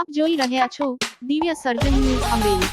આપ જોઈ રહ્યા છો દિવ્ય સર્જન ન્યૂઝ અમરેલી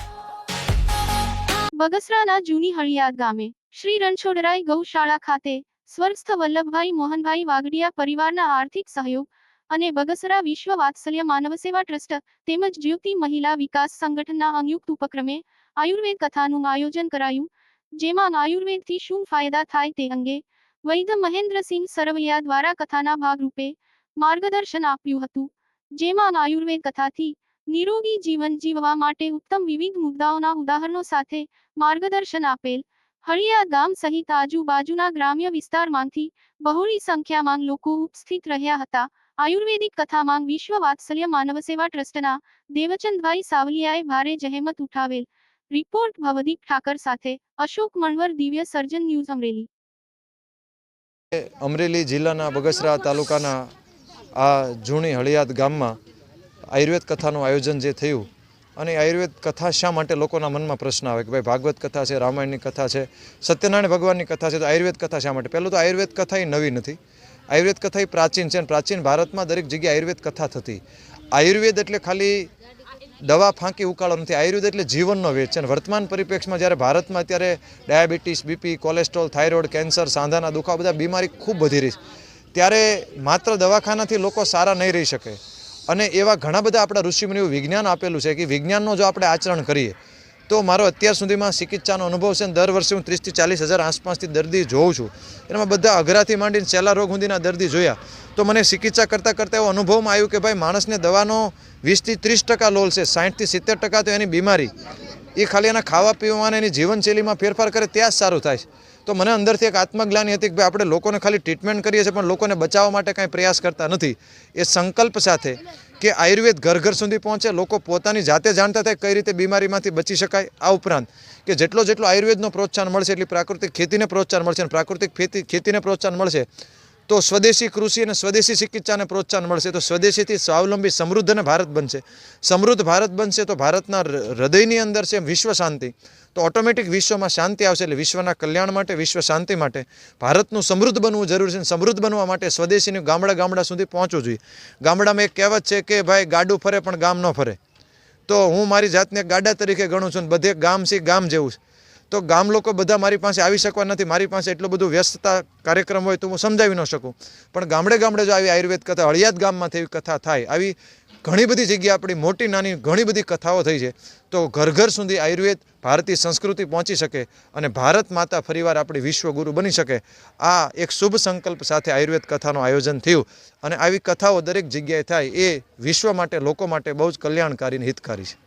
બગસરાના જૂની હળિયાદ ગામે શ્રી રણછોડરાય ગૌશાળા ખાતે સ્વર્સ્થ વલ્લભભાઈ મોહનભાઈ વાગડિયા પરિવારના આર્થિક સહયોગ અને બગસરા વિશ્વ વાત્સલ્ય માનવ સેવા ટ્રસ્ટ તેમજ જ્યોતિ મહિલા વિકાસ સંગઠનના સંયુક્ત ઉપક્રમે આયુર્વેદ કથાનું આયોજન કરાયું, જેમાં આયુર્વેદથી શું ફાયદા થાય તે અંગે વૈદ્ય મહેન્દ્રસિંહ સરવૈયા દ્વારા કથાના ભાગરૂપે માર્ગદર્શન આપ્યું હતું. જેમાં આયુર્વેદ કથાથી નિરોગી જીવન જીવવા માટે ઉત્તમ વિવિધ મુદ્દાઓના ઉદાહરણો સાથે માર્ગદર્શન આપેલ હળિયા ગામ સહિત આજુબાજુના ગ્રામ્ય વિસ્તારમાંથી બહોળી સંખ્યામાં લોકો ઉપસ્થિત રહ્યા હતા. આયુર્વેદિક કથામાં વિશ્વ વાત્સલ્ય માનવ સેવા ટ્રસ્ટના દેવચંદભાઈ સાવલિયાએ ભારે જહેમત ઉઠાવેલ રિપોર્ટ ભવદીપ ઠાકર સાથે અશોક મણવર દિવ્ય સર્જન ન્યૂઝ અમરેલી. અમરેલી જિલ્લાના બગસરા તાલુકાના આ જૂની હળિયાદ ગામમાં આયુર્વેદ કથાનું આયોજન જે થયું, અને આયુર્વેદ કથા શા માટે લોકોના મનમાં પ્રશ્ન આવે કે ભાઈ ભાગવત કથા છે, રામાયણની કથા છે, સત્યનારાયણ ભગવાનની કથા છે, તો આયુર્વેદ કથા શા માટે? પહેલું તો આયુર્વેદ કથા એ નવી નથી. આયુર્વેદ કથા એ પ્રાચીન છે અને પ્રાચીન ભારતમાં દરેક જગ્યાએ આયુર્વેદ કથા થતી. આયુર્વેદ એટલે ખાલી દવા ફાંકી ઉકાળો નથી. આયુર્વેદ એટલે જીવનનો વેદ છે અને વર્તમાન પરિપ્રેક્ષમાં જ્યારે ભારતમાં અત્યારે diabetes, BP, cholesterol, thyroid, cancer, સાંધાના દુખાવા, બધા બીમારી ખૂબ વધી રહી છે. ત્યારે માત્ર દવાખાનાથી લોકો સારા નહીં રહી શકે. અને એવા ઘણા બધા આપણા ઋષિમુનિઓ વિજ્ઞાન આપેલું છે કે વિજ્ઞાનનો જો આપણે આચરણ કરીએ, તો મારો અત્યાર સુધીમાં ચિકિત્સાનો અનુભવ છે અને દર વર્ષે હું ત્રીસથી ચાલીસ હજાર આસપાસથી દર્દી જોઉં છું. એમાં બધા અઘરાથી માંડીને છેલ્લા રોગ સુધીના દર્દી જોયા. તો મને ચિકિત્સા કરતાં કરતાં એવો અનુભવમાં આવ્યું કે ભાઈ માણસને દવાનો વીસથી ત્રીસ ટકા લોલ છે સાઠથી સિત્તેર ટકા તો એની બીમારી. એ ખાલી એના ખાવા પીવાના, એની જીવનશૈલીમાં ફેરફાર કરે, ત્યાં જ સારું થાય છે. તો મને અંદરથી એક આત્મજ્ઞાની હતી કે ભાઈ આપણે લોકોને ખાલી ટ્રીટમેન્ટ કરીએ છીએ, પણ લોકોને બચાવવા માટે કાંઈ પ્રયાસ કરતા નથી. એ સંકલ્પ સાથે કે આયુર્વેદ ઘર ઘર સુધી પહોંચે, લોકો પોતાની જાતે જાણતા થાય કઈ રીતે બીમારીમાંથી બચી શકાય, આ ઉપરાંત કે જેટલો જેટલો આયુર્વેદનો પ્રોત્સાહન મળશે, એટલી પ્રાકૃતિક ખેતીને પ્રોત્સાહન મળશે, અને પ્રાકૃતિક ખેતી ખેતીને પ્રોત્સાહન મળશે તો સ્વદેશી કૃષિ અને સ્વદેશી ચિકિત્સાને પ્રોત્સાહન મળશે. તો સ્વદેશીથી સ્વાવલંબી સમૃદ્ધ અને ભારત બનશે. સમૃદ્ધ ભારત બનશે તો ભારતના હૃદયની અંદર છે વિશ્વ શાંતિ. તો ઓટોમેટિક વિશ્વમાં શાંતિ આવશે એટલે વિશ્વના કલ્યાણ માટે, વિશ્વ શાંતિ માટે, ભારતનું સમૃદ્ધ બનવું જરૂરી છે સમૃદ્ધ બનવા માટે સ્વદેશીનું ગામડા ગામડા સુધી પહોંચવું જોઈએ. ગામડામાં એક કહેવત છે કે, ભાઈ, ગાડું ફરે પણ ગામ ન ફરે. તો હું મારી જાતને ગાડા તરીકે ગણું છું અને બધે ગામ છે ગામ જેવું છે. તો ગામ લોકો બધા મારી પાસે આવી શકવા નથી. મારી પાસે એટલું બધું વ્યસ્તતા કાર્યક્રમ હોય તો હું સમજાવી ન શકું. પણ ગામડે ગામડે જો આવી આયુર્વેદ કથા હળિયાદ ગામમાંથી એવી કથા થાય, આવી ઘણી બધી જગ્યાએ આપણી મોટી નાની ઘણી બધી કથાઓ થઈ છે, તો ઘર ઘર સુધી આયુર્વેદ, ભારતીય સંસ્કૃતિ પહોંચી શકે અને ભારત માતા ફરીવાર આપણી વિશ્વગુરુ બની શકે. આ એક શુભ સંકલ્પ સાથે આયુર્વેદ કથાનું આયોજન થયું અને આવી કથાઓ દરેક જગ્યાએ થાય એ વિશ્વ માટે, લોકો માટે બહુ જ કલ્યાણકારી હિતકારી છે.